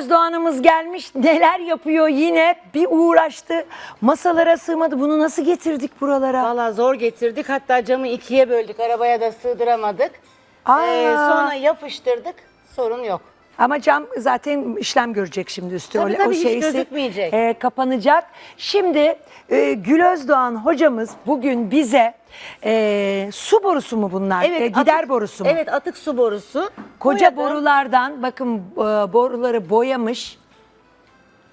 Özdoğan'ımız gelmiş. Neler yapıyor yine? Bir uğraştı. Masalara sığmadı. Bunu nasıl getirdik buralara? Valla zor getirdik. Hatta camı ikiye böldük. Arabaya da sığdıramadık. Aa. Ee, sonra yapıştırdık. Sorun yok. Ama cam zaten işlem görecek şimdi üstü. Tabii, O- tabii, hiç gözükmeyecek. e, kapanacak. Şimdi e, Gül Özdoğan hocamız bugün bize e, su borusu mu bunlar? E, gider atık- borusu mu? Evet atık su borusu. Koca Boyadım. borulardan bakın e, boruları boyamış.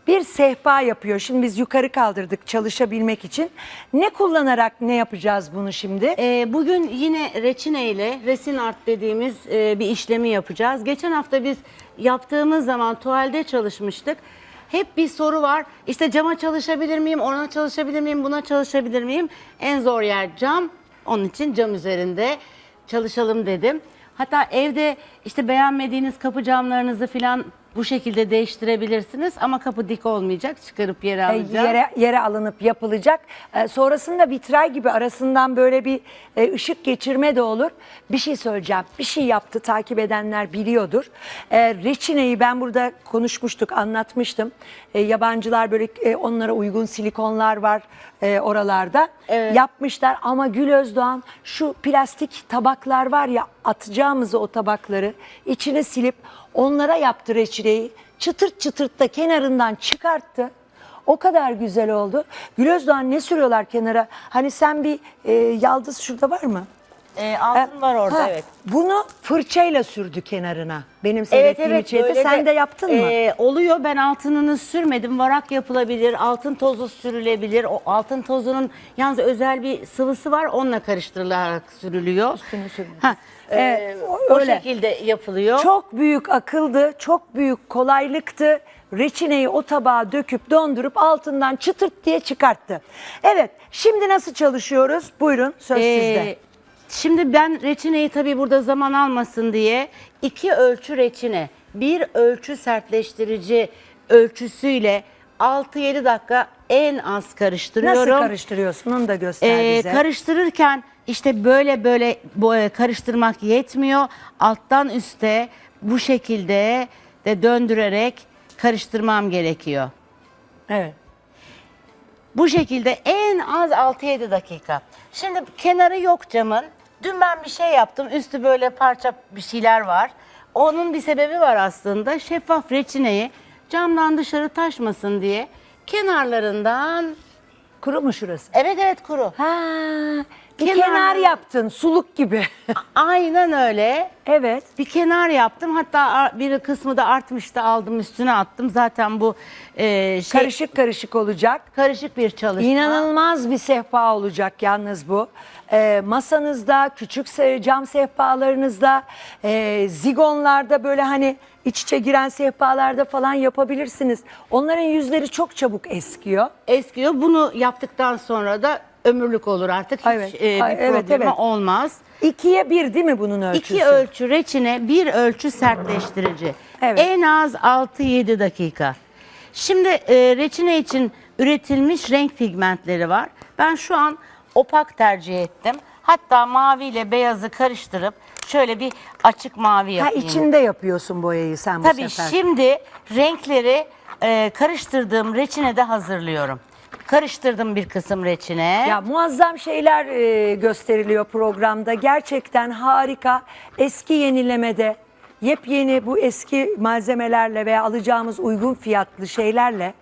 Bir sehpa yapıyor. Şimdi biz yukarı kaldırdık çalışabilmek için. Ne kullanarak ne yapacağız bunu şimdi? Ee, bugün yine reçine ile resin art dediğimiz e, bir işlemi yapacağız. Geçen hafta biz yaptığımız zaman tuvalde çalışmıştık. Hep bir soru var. İşte cama çalışabilir miyim, ona çalışabilir miyim, buna çalışabilir miyim? En zor yer cam. Onun için cam üzerinde çalışalım dedim. Hatta evde işte beğenmediğiniz kapı camlarınızı falan bu şekilde değiştirebilirsiniz. Ama kapı dik olmayacak. Çıkarıp yere E, yere yere alınıp yapılacak. E, sonrasında vitray gibi arasından böyle bir e, ışık geçirme de olur. Bir şey söyleyeceğim. Bir şey yaptı takip edenler biliyordur. E, reçineyi ben burada konuşmuştuk, anlatmıştım. E, yabancılar böyle e, onlara uygun silikonlar var e, oralarda. Yapmışlar ama Gül Özdoğan şu plastik tabaklar var ya atacağımızı o tabakları içine silip onlara yaptı reçineyi. Çıtırt çıtırt da kenarından çıkarttı. O kadar güzel oldu. Gül Özdoğan ne sürüyorlar kenara? Hani sen bir e, yaldız şurada var mı? Ee, altın var orada Ha, evet. Bunu fırçayla sürdü kenarına. Benim seyrettiğim evet içeride. Sen de yaptın mı? e, oluyor ben altınını sürmedim. Varak yapılabilir, altın tozu sürülebilir. O altın tozunun yalnız özel bir sıvısı var onunla karıştırılarak sürülüyor. Üstüne sürülüyor. Ha, e, Evet, o öyle. şekilde yapılıyor. Çok büyük akıldı, çok büyük kolaylıktı. Reçineyi o tabağa döküp dondurup altından çıtırt diye çıkarttı. Evet, şimdi nasıl çalışıyoruz? Buyurun söz Ee, sizde. Şimdi ben reçineyi tabii burada zaman almasın diye iki ölçü reçine, bir ölçü sertleştirici ölçüsüyle 6-7 dakika en az karıştırıyorum. Nasıl karıştırıyorsun onu da göster Ee, bize. karıştırırken işte böyle böyle bo- karıştırmak yetmiyor. Alttan üste bu şekilde de döndürerek karıştırmam gerekiyor. evet. Bu şekilde en az 6-7 dakika. Şimdi kenarı yok camın. Dün ben bir şey yaptım. Üstü böyle parça bir şeyler var. Onun bir sebebi var aslında. Şeffaf reçineyi camdan dışarı taşmasın diye kenarlarından Kuru mu şurası? evet evet kuru. Ha, bir Kenar- kenar yaptın suluk gibi. Aynen öyle. evet. Bir kenar yaptım. Hatta ar- bir kısmı da artmıştı. Aldım üstüne attım. Zaten bu e, şey Karışık karışık olacak. karışık bir çalışma. İnanılmaz bir sehpa olacak yalnız bu. Ee, masanızda, küçük cam sehpalarınızda, e, zigonlarda böyle hani iç içe giren sehpalarda falan yapabilirsiniz. Onların yüzleri çok çabuk eskiyor. eskiyor. Bunu yaptıktan sonra da ömürlük olur artık. Hiç Evet. e, bir Ay, evet, problemi evet. olmaz. İkiye bir değil mi bunun ölçüsü? İki ölçü reçine, bir ölçü sertleştirici. Evet. En az 6-7 dakika. Şimdi e, reçine için üretilmiş renk pigmentleri var. Ben şu an opak tercih ettim. Hatta mavi ile beyazı karıştırıp şöyle bir açık mavi Ha yapayım. içinde yapıyorsun boyayı sen bu Tabii sefer. şimdi renkleri e, karıştırdığım reçinede hazırlıyorum. Karıştırdım bir kısım reçine. Ya muazzam şeyler e, gösteriliyor programda. Gerçekten harika. Eski yenilemede yepyeni bu eski malzemelerle veya alacağımız uygun fiyatlı şeylerle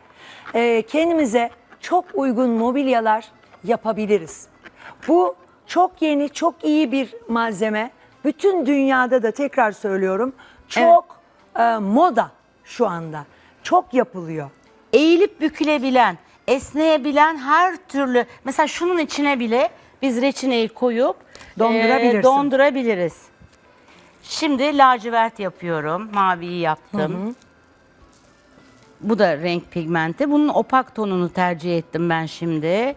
e, kendimize çok uygun mobilyalar yapabiliriz. Bu çok yeni, çok iyi bir malzeme. Bütün dünyada da tekrar söylüyorum çok e, moda şu anda. Çok yapılıyor. Eğilip bükülebilen, esneyebilen her türlü mesela şunun içine bile biz reçineyi koyup Dondurabilirsin. e, dondurabiliriz. Şimdi lacivert yapıyorum. Maviyi yaptım. Bu da renk pigmenti. Bunun opak tonunu tercih ettim ben şimdi.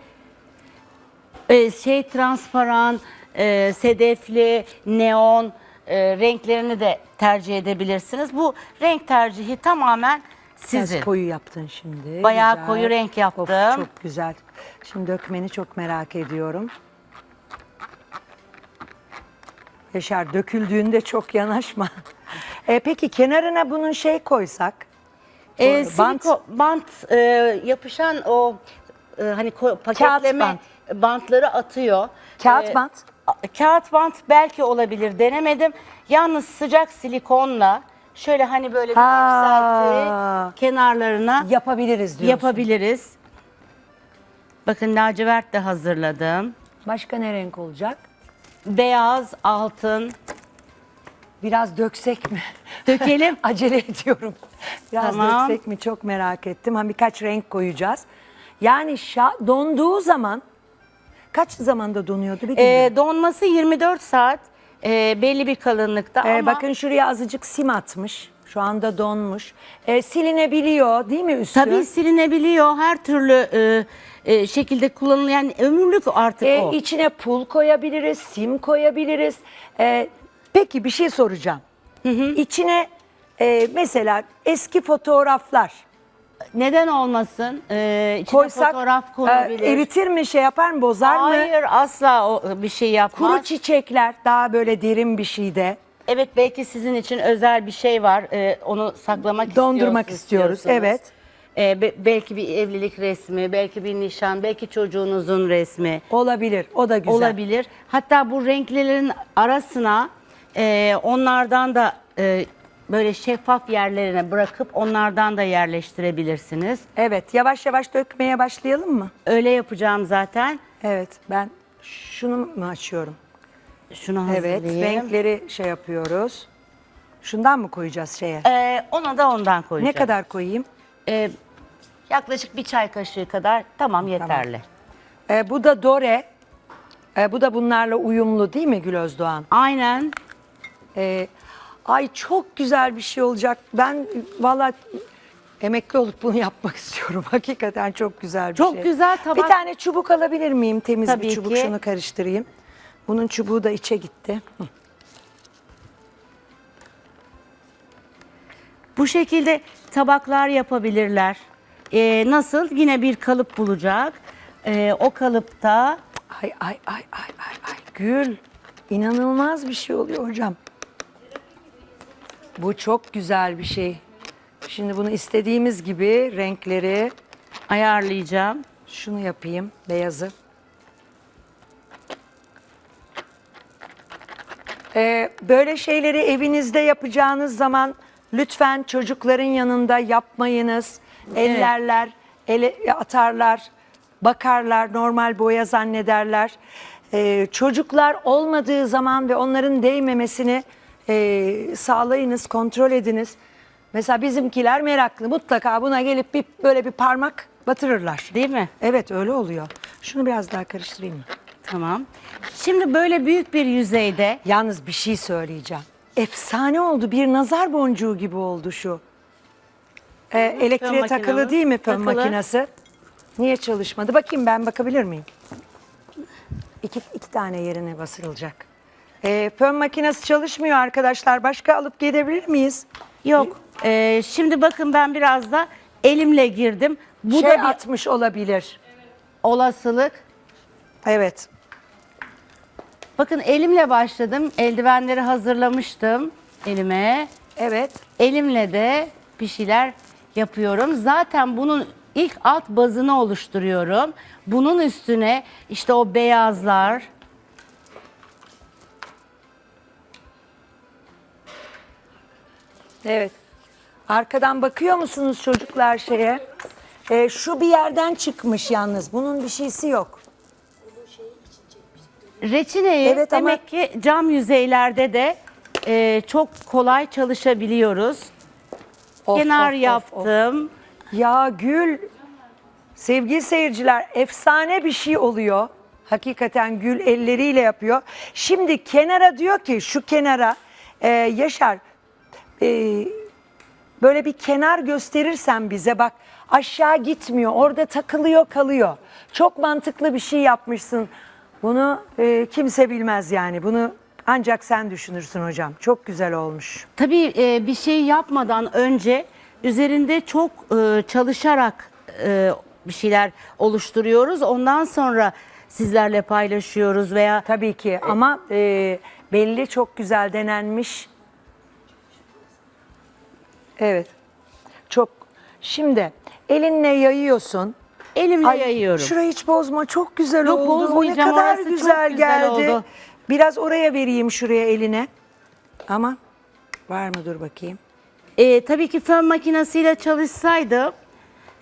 Ee, şey transparan, e, sedefli, neon e, renklerini de tercih edebilirsiniz. Bu renk tercihi tamamen sizin. Biraz koyu yaptın şimdi. Bayağı koyu renk yaptım. Of, çok güzel. Şimdi dökmeni çok merak ediyorum. Yaşar döküldüğünde çok yanaşma. E, peki kenarına bunun şey koysak, O bant. siliko- bant e, yapışan o e, hani ko- paketleme bant. Bantları atıyor. Kağıt Ee, bant. Kağıt bant belki olabilir denemedim. Yalnız sıcak silikonla şöyle hani böyle bir Ha. yükselterek kenarlarına Yapabiliriz diyorsun. yapabiliriz. Bakın lacivert de hazırladım. Başka ne renk olacak? Beyaz, altın. Biraz döksek mi? Dökelim. Acele ediyorum. Biraz Tamam. döksek mi çok merak ettim. Ha birkaç renk koyacağız. Yani şa- donduğu zaman kaç zamanda donuyordu bir Ee, donması 24 saat. Ee, belli bir kalınlıkta Ee, ama bakın şuraya azıcık sim atmış. Şu anda donmuş. Ee, silinebiliyor değil mi üstü? tabii silinebiliyor. Her türlü e, e, şekilde kullanılıyor. Yani ömürlük artık Ee, o. içine pul koyabiliriz, sim koyabiliriz. Ee, peki bir şey soracağım. İçine e, mesela eski fotoğraflar Neden olmasın? Ee, içine koysak fotoğraf e, konabilir. eritir mi, şey yapar mı, bozar mı? Hayır asla o bir şey yapmaz. Kuru çiçekler daha böyle derin bir şeyde. Evet belki sizin için özel bir şey var. Ee, onu saklamak Dondurmak istiyorsunuz, istiyoruz, evet. Ee, be- belki bir evlilik resmi, belki bir nişan, belki çocuğunuzun resmi Olabilir. O da güzel. olabilir. Hatta bu renklerin arasına e, onlardan da e, böyle şeffaf yerlerine bırakıp onlardan da yerleştirebilirsiniz. Evet. Yavaş yavaş dökmeye başlayalım mı? Öyle yapacağım zaten. Evet. Ben şunu mu açıyorum? Şunu Evet. hazırlayayım. Renkleri şey yapıyoruz. Şundan mı koyacağız şeye? Ee, ona da ondan koyacağım. ne kadar koyayım? Ee, yaklaşık bir çay kaşığı kadar tamam yeterli. Ee, bu da Dore. Ee, bu da bunlarla uyumlu değil mi Gül Özdoğan? Aynen. Ee, ay çok güzel bir şey olacak. Ben valla emekli olup bunu yapmak istiyorum. Hakikaten çok güzel bir Çok şey. güzel tabak- Bir tane çubuk alabilir miyim? Temiz Tabii bir çubuk ki. şunu karıştırayım. Bunun çubuğu da içe gitti. Hı. Bu şekilde tabaklar yapabilirler. Ee, nasıl? Yine bir kalıp bulacak. Ee, o kalıpta Ay ay ay ay ay ay Gül. inanılmaz bir şey oluyor hocam. Bu çok güzel bir şey. Şimdi bunu istediğimiz gibi renkleri ayarlayacağım. şunu yapayım beyazı. Ee, böyle şeyleri evinizde yapacağınız zaman lütfen çocukların yanında yapmayınız. Ellerler, ele atarlar, bakarlar, normal boya zannederler. Ee, çocuklar olmadığı zaman ve onların değmemesini e, sağlayınız, kontrol ediniz. Mesela bizimkiler meraklı. Mutlaka buna gelip bir böyle bir parmak batırırlar. Değil mi? Evet öyle oluyor. Şunu biraz daha karıştırayım mı? Tamam. Şimdi böyle büyük bir yüzeyde Yalnız bir şey söyleyeceğim. Efsane oldu. Bir nazar boncuğu gibi oldu şu. Ee, elektriğe takılı değil mi fön takılı. makinesi? Niye çalışmadı? Bakayım ben bakabilir miyim? İki, iki tane yerine basılacak. Ee, fön makinesi çalışmıyor arkadaşlar. Başka alıp gidebilir miyiz? yok. Ee, şimdi bakın ben biraz da elimle girdim. Bu şey da bir atmış olabilir. olasılık. Evet. Bakın elimle başladım. Eldivenleri hazırlamıştım elime. Evet. Elimle de bir şeyler yapıyorum. Zaten bunun ilk alt bazını oluşturuyorum. Bunun üstüne işte o beyazlar, Evet. Arkadan bakıyor musunuz çocuklar şeye? Ee, şu bir yerden çıkmış yalnız. Bunun bir şeysi yok. reçineyi Evet ama- demek ki cam yüzeylerde de e, çok kolay Of, çalışabiliyoruz. of, Kenar of, of. yaptım. Ya Gül, sevgili seyirciler efsane bir şey oluyor. Hakikaten Gül elleriyle yapıyor. Şimdi kenara diyor ki şu kenara e, Yaşar e, böyle bir kenar gösterirsen bize bak aşağı gitmiyor orada takılıyor kalıyor. Çok mantıklı bir şey yapmışsın. Bunu e, kimse bilmez yani bunu ancak sen düşünürsün hocam. Çok güzel olmuş. Tabii e, bir şey yapmadan önce üzerinde çok e, çalışarak e, bir şeyler oluşturuyoruz. Ondan sonra sizlerle paylaşıyoruz veya Tabii ki ama e, belli çok güzel denenmiş. Evet. Çok Şimdi elinle yayıyorsun. Elimle Ay, yayıyorum. Şurayı hiç bozma çok güzel Yok, oldu. O ne bozmayacağım, kadar orası çok güzel, güzel geldi. oldu. Biraz oraya vereyim şuraya eline. Ama var mı dur bakayım. Ee, tabii ki fön makinesiyle çalışsaydı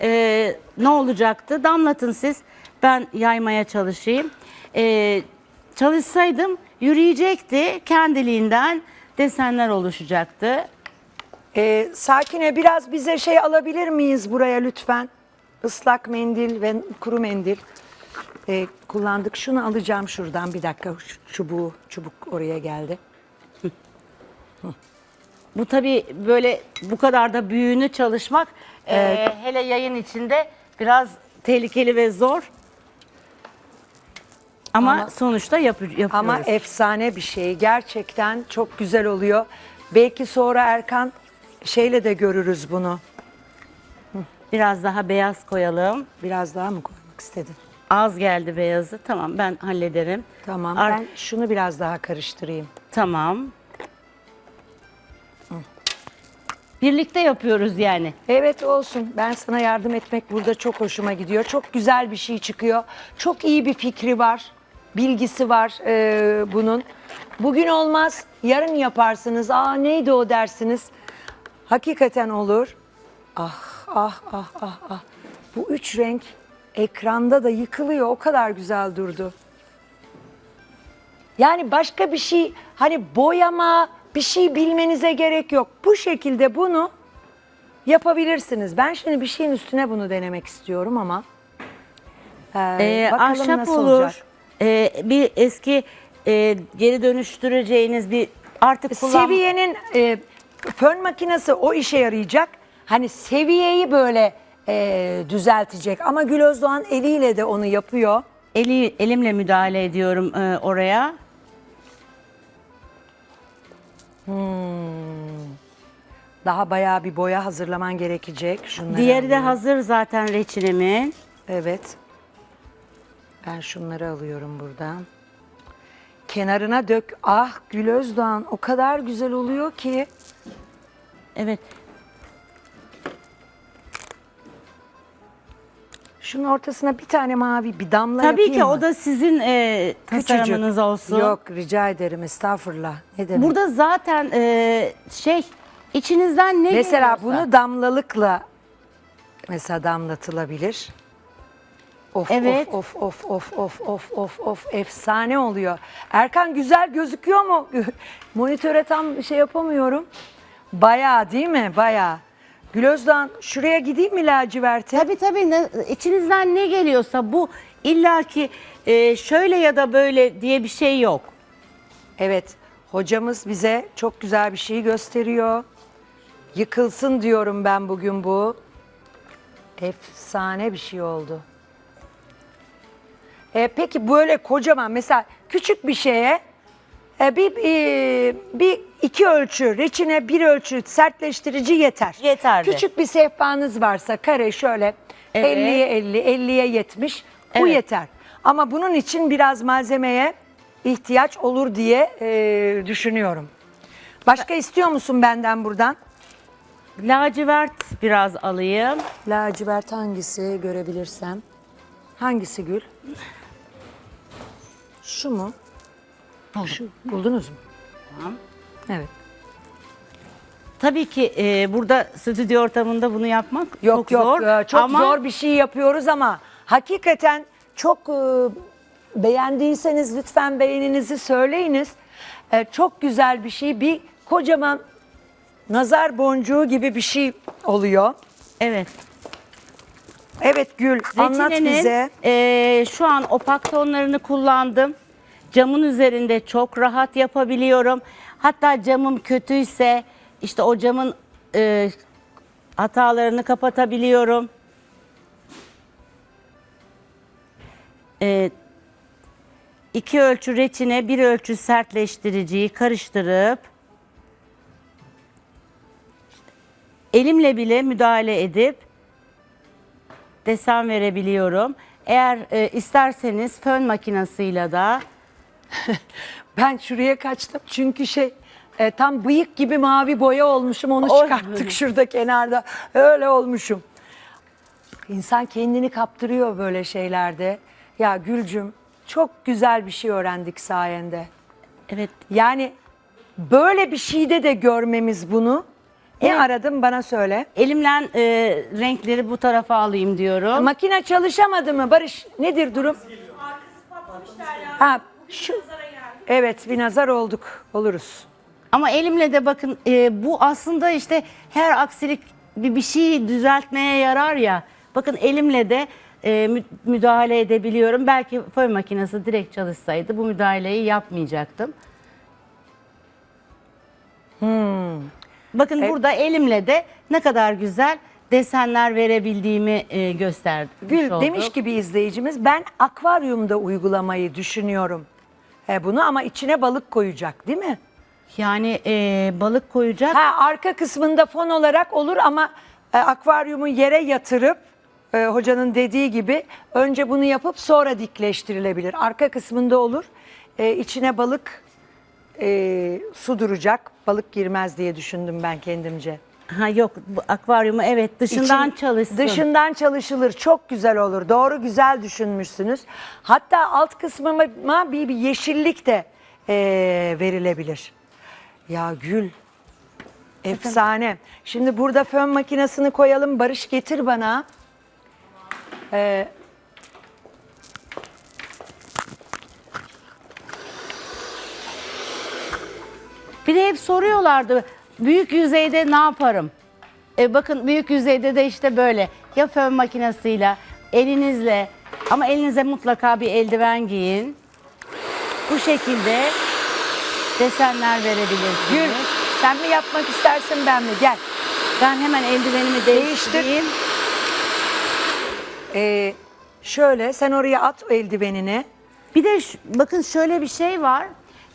e, ne olacaktı? Damlatın siz. Ben yaymaya çalışayım. Ee, çalışsaydım yürüyecekti. Kendiliğinden desenler oluşacaktı. Ee, Sakine biraz bize şey alabilir miyiz buraya lütfen? Islak mendil ve kuru mendil. Ee, kullandık. Şunu alacağım şuradan bir dakika. Şu çubuğu, çubuk oraya geldi. Bu tabii böyle bu kadar da büyüğünü çalışmak e, hele yayın içinde biraz tehlikeli ve zor. Ama, Ama- sonuçta yapı- yapıyoruz. Ama efsane bir şey. Gerçekten çok güzel oluyor. Belki sonra Erkan şeyle de görürüz bunu. Biraz daha beyaz koyalım. Biraz daha mı koymak istedin? Az geldi beyazı. Tamam ben hallederim. Tamam. Ar- Ben şunu biraz daha karıştırayım. Tamam. Birlikte yapıyoruz yani. Evet olsun. Ben sana yardım etmek burada çok hoşuma gidiyor. Çok güzel bir şey çıkıyor. Çok iyi bir fikri var. Bilgisi var e, bunun. Bugün olmaz. Yarın yaparsınız. Aa neydi o dersiniz. Hakikaten olur. Ah ah ah ah ah. Bu üç renk ekranda da yıkılıyor. O kadar güzel durdu. Yani başka bir şey hani boyama bir şey bilmenize gerek yok. Bu şekilde bunu yapabilirsiniz. Ben şimdi bir şeyin üstüne bunu denemek istiyorum ama e, Ee, bakalım ahşap nasıl olur. olacak. Ee, bir eski e, geri dönüştüreceğiniz bir artık kullan... Seviyenin e, fön makinesi o işe yarayacak. Hani seviyeyi böyle e, düzeltecek ama Gül Özdoğan eliyle de onu yapıyor. Eli, elimle müdahale ediyorum e, oraya. Daha bayağı bir boya hazırlaman gerekecek. Şunları Diğeri de alıyorum. hazır zaten reçinemin. Evet. Ben şunları alıyorum buradan. Kenarına dök. Ah Gül Özdoğan o kadar güzel oluyor ki. Evet. Şunun ortasına bir tane mavi bir damla Tabii yapayım ki mı? o da sizin e, Küçücük. tasarımınız olsun. Yok rica ederim estağfurullah. Ne demek? Burada zaten e, şey içinizden ne mesela geliyorsa. bunu damlalıkla mesela damlatılabilir. Of Evet. of of of of of of of efsane oluyor. Erkan güzel gözüküyor mu? Monitöre tam şey yapamıyorum. Bayağı değil mi? Bayağı. Gül Özdoğan şuraya gideyim mi laciverte? Tabii tabii ne, içinizden ne geliyorsa bu illaki e, şöyle ya da böyle diye bir şey yok. Evet, hocamız bize çok güzel bir şey gösteriyor. Yıkılsın diyorum ben bugün bu. Efsane bir şey oldu. E, peki böyle kocaman mesela küçük bir şeye e, bir, bir, bir iki ölçü reçine bir ölçü sertleştirici yeter. Yeterli. Küçük bir sehpanız varsa kare şöyle Evet. 50'ye 50, 50'ye 70 bu Evet. yeter. Ama bunun için biraz malzemeye ihtiyaç olur diye e, düşünüyorum. Başka istiyor musun benden buradan? Lacivert biraz alayım. Lacivert hangisi görebilirsem. Hangisi Gül? Şu mu? Şu. Buldunuz mu? Tamam. Evet. Tabii ki e, burada stüdyo ortamında bunu yapmak Yok çok yok zor. e, çok ama zor bir şey yapıyoruz ama hakikaten çok e, beğendiyseniz lütfen beğeninizi söyleyiniz. E, çok güzel bir şey bir kocaman nazar boncuğu gibi bir şey oluyor. Evet. Evet Gül anlat Reçinenin, bize. e, şu an opak tonlarını kullandım. Camın üzerinde çok rahat yapabiliyorum. Hatta camım kötüyse işte o camın e, hatalarını kapatabiliyorum. E, iki ölçü reçine, bir ölçü sertleştiriciyi karıştırıp elimle bile müdahale edip desen verebiliyorum. Eğer e, isterseniz fön makinesiyle da Ben şuraya kaçtım çünkü şey E, tam bıyık gibi mavi boya olmuşum onu Oy. çıkarttık şurada kenarda. Öyle olmuşum. İnsan kendini kaptırıyor böyle şeylerde. Ya Gülcüm çok güzel bir şey öğrendik sayende. Evet. Yani böyle bir şeyde de görmemiz bunu. Ne Evet. aradım bana söyle. Elimle e, renkleri bu tarafa alayım diyorum. Makine çalışamadı mı Barış? Nedir durum? Ha, şu, evet bir nazar olduk. Oluruz. Ama elimle de bakın e, bu aslında işte her aksilik bir, bir şeyi düzeltmeye yarar ya. Bakın elimle de e, mü- müdahale edebiliyorum. Belki fön makinesi direkt çalışsaydı bu müdahaleyi yapmayacaktım. Bakın E- burada elimle de ne kadar güzel desenler verebildiğimi e, göstermiş Gül olduk. demiş ki bir izleyicimiz ben akvaryumda uygulamayı düşünüyorum. He, bunu ama içine balık koyacak değil mi? Yani e, balık koyacak. Ha arka kısmında fon olarak olur ama e, akvaryumu yere yatırıp e, hocanın dediği gibi önce bunu yapıp sonra dikleştirilebilir. Arka kısmında olur. E, içine balık e, su duracak. Balık girmez diye düşündüm ben kendimce. Ha yok bu akvaryumu evet dışından İçin- çalışsın. Dışından çalışılır. Çok güzel olur. Doğru güzel düşünmüşsünüz. Hatta alt kısmına bir, bir yeşillik de e, verilebilir. Ya Gül. Efsane. Şimdi burada fön makinesini koyalım. Barış getir bana. Ee, Bir de hep soruyorlardı büyük yüzeyde ne yaparım? E bakın büyük yüzeyde de işte böyle ya fön makinesiyle elinizle ama elinize mutlaka bir eldiven giyin. Bu şekilde desenler verebilirsiniz. Gül sen mi yapmak istersin ben mi? Gel. Ben hemen eldivenimi değiştireyim. Ee, şöyle sen oraya at o eldivenini. Bir de şu- bakın şöyle bir şey var.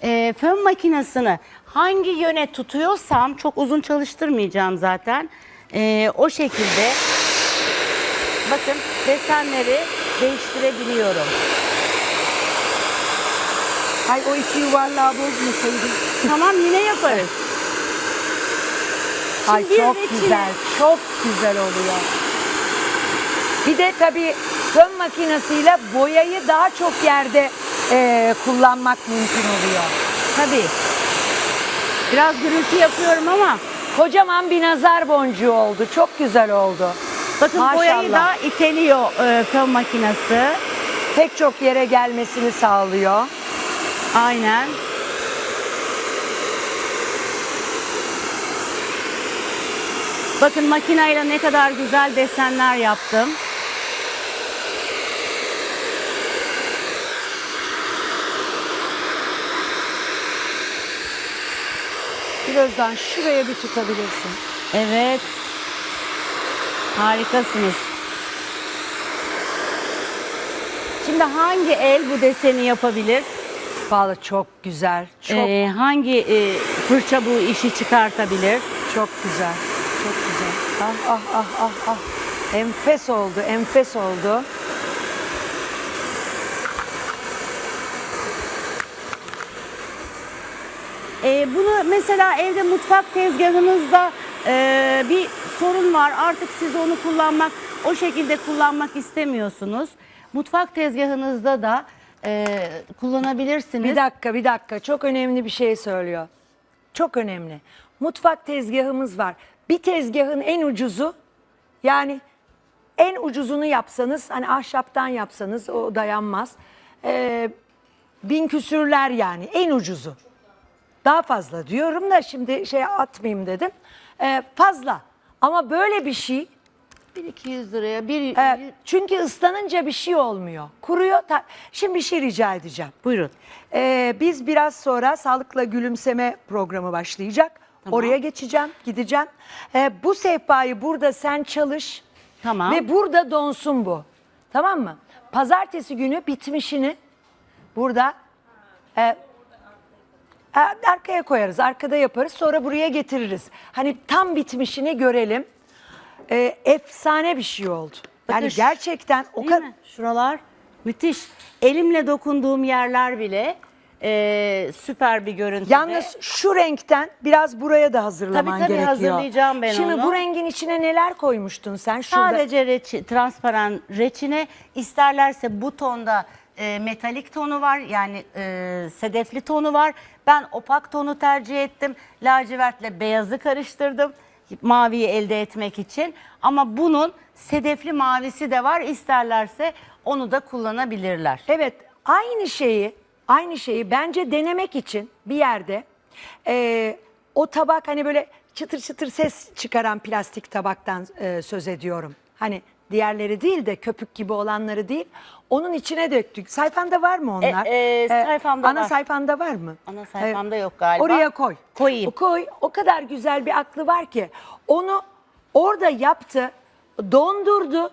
Ee, fön makinesini hangi yöne tutuyorsam çok uzun çalıştırmayacağım zaten. Ee, o şekilde bakın desenleri değiştirebiliyorum. Ay o iki yuvarlağı bozmasaydın. Tamam yine yaparız. Ay Şimdi çok bir reçine- güzel, çok güzel oluyor. Bir de tabii fön makinesiyle boyayı daha çok yerde eee, kullanmak mümkün oluyor. Tabii. Biraz gürültü yapıyorum ama Kocaman bir nazar boncuğu oldu. Çok güzel oldu. bakın Maşallah. boyayı da iteliyor e, fön makinesi. Pek çok yere gelmesini sağlıyor. Aynen. Bakın makineyle ne kadar güzel desenler yaptım. Birazdan şuraya bir tutabilirsin. Evet. Harikasınız. Şimdi hangi el bu deseni yapabilir? Vallahi çok güzel. Çok Ee, hangi e, fırça bu işi çıkartabilir? çok güzel. Çok güzel. Ah ah ah ah ah. Enfes oldu, enfes oldu. Ee, bunu mesela evde mutfak tezgahınızda e, bir sorun var. Artık siz onu kullanmak, o şekilde kullanmak istemiyorsunuz. Mutfak tezgahınızda da e, kullanabilirsiniz. Bir dakika, bir dakika. Çok önemli bir şey söylüyor. Çok önemli. Mutfak tezgahımız var. Bir tezgahın en ucuzu yani en ucuzunu yapsanız hani ahşaptan yapsanız o dayanmaz. Ee, bin küsürler yani en ucuzu. Daha fazla diyorum da şimdi şey atmayayım dedim. Ee, fazla. Ama böyle bir şey 1200 liraya bir e, çünkü ıslanınca bir şey olmuyor. Kuruyor. ta- Şimdi bir şey rica edeceğim. buyurun. Ee, biz biraz sonra Sağlıkla Gülümseme programı başlayacak. Tamam. Oraya geçeceğim, gideceğim. Ee, bu sehpayı burada sen çalış Tamam. ve burada donsun bu. Tamam mı? Pazartesi günü bitmişini burada e, arkaya koyarız, arkada yaparız. Sonra buraya getiririz. Hani tam bitmişini görelim. Ee, efsane bir şey oldu. Yani Bakın şu- gerçekten o Değil kadar... mi? Şuralar müthiş. Elimle dokunduğum yerler bile e, süper bir görüntüde. Yalnız şu renkten biraz buraya da hazırlaman Tabii, tabii, gerekiyor. hazırlayacağım ben Şimdi onu. bu rengin içine neler koymuştun sen? Şurada. Sadece reçi, transparan reçine isterlerse bu tonda e, metalik tonu var yani e, sedefli tonu var. Ben opak tonu tercih ettim. Lacivertle beyazı karıştırdım maviyi elde etmek için. Ama bunun sedefli mavisi de var. İsterlerse onu da kullanabilirler. Evet aynı şeyi aynı şeyi bence denemek için bir yerde e, o tabak hani böyle çıtır çıtır ses çıkaran plastik tabaktan e, söz ediyorum. Hani diğerleri değil de köpük gibi olanları değil. Onun içine döktük. Sayfanda var mı onlar? E, e, sayfamda ana var. sayfanda var mı? Ana sayfamda yok galiba. Oraya koy. Koyayım. O koy. O kadar güzel bir aklı var ki onu orada yaptı, dondurdu.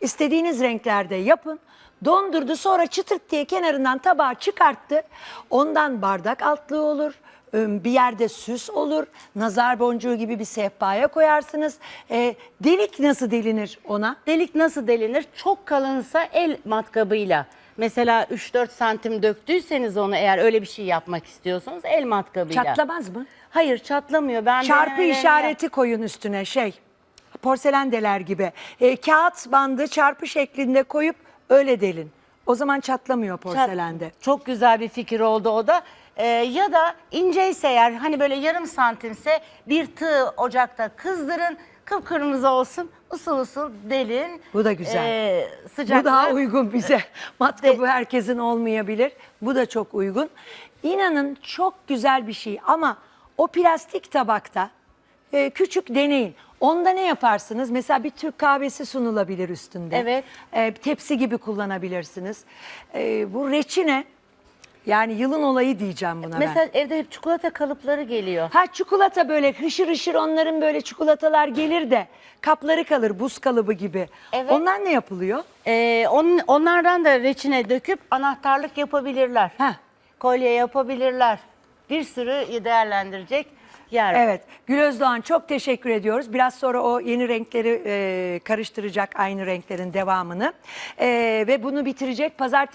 İstediğiniz renklerde yapın. Dondurdu sonra çıtırt diye kenarından tabağa çıkarttı. Ondan bardak altlığı olur. Im, Bir yerde süs olur. Nazar boncuğu gibi bir sehpaya koyarsınız. Ee, delik nasıl delinir ona? Delik nasıl delinir? Çok kalınsa el matkabıyla. Mesela 3-4 santim döktüyseniz onu eğer öyle bir şey yapmak istiyorsanız el matkabıyla. Çatlamaz mı? Hayır çatlamıyor. Ben Çarpı denemelerini işareti koyun üstüne şey. Porselen deler gibi. E, kağıt bandı çarpı şeklinde koyup öyle delin. O zaman çatlamıyor Çat- porselende. Çok güzel bir fikir oldu o da. Ee, ya da inceyse eğer hani böyle yarım santimse bir tığ ocakta kızdırın. Kıpkırmızı olsun. Usul usul delin. Bu da güzel. Ee, Bu sıcaklar- daha uygun bize. Matkabı herkesin olmayabilir. Bu da çok uygun. İnanın çok güzel bir şey ama o plastik tabakta e, küçük deneyin. Onda ne yaparsınız? Mesela bir Türk kahvesi sunulabilir üstünde. Evet. E, tepsi gibi kullanabilirsiniz. E, bu reçine yani yılın olayı diyeceğim buna ben. Mesela evde hep çikolata kalıpları geliyor. Ha çikolata böyle hışır hışır onların böyle çikolatalar gelir de kapları kalır buz kalıbı gibi. Evet. Onlar ne yapılıyor? Ee, onun, onlardan da reçine döküp anahtarlık yapabilirler. Heh. Kolye yapabilirler. Bir sürü değerlendirecek yer var. Evet Gül Özdoğan çok teşekkür ediyoruz. Biraz sonra o yeni renkleri e, karıştıracak aynı renklerin devamını. E, ve bunu bitirecek pazartesi.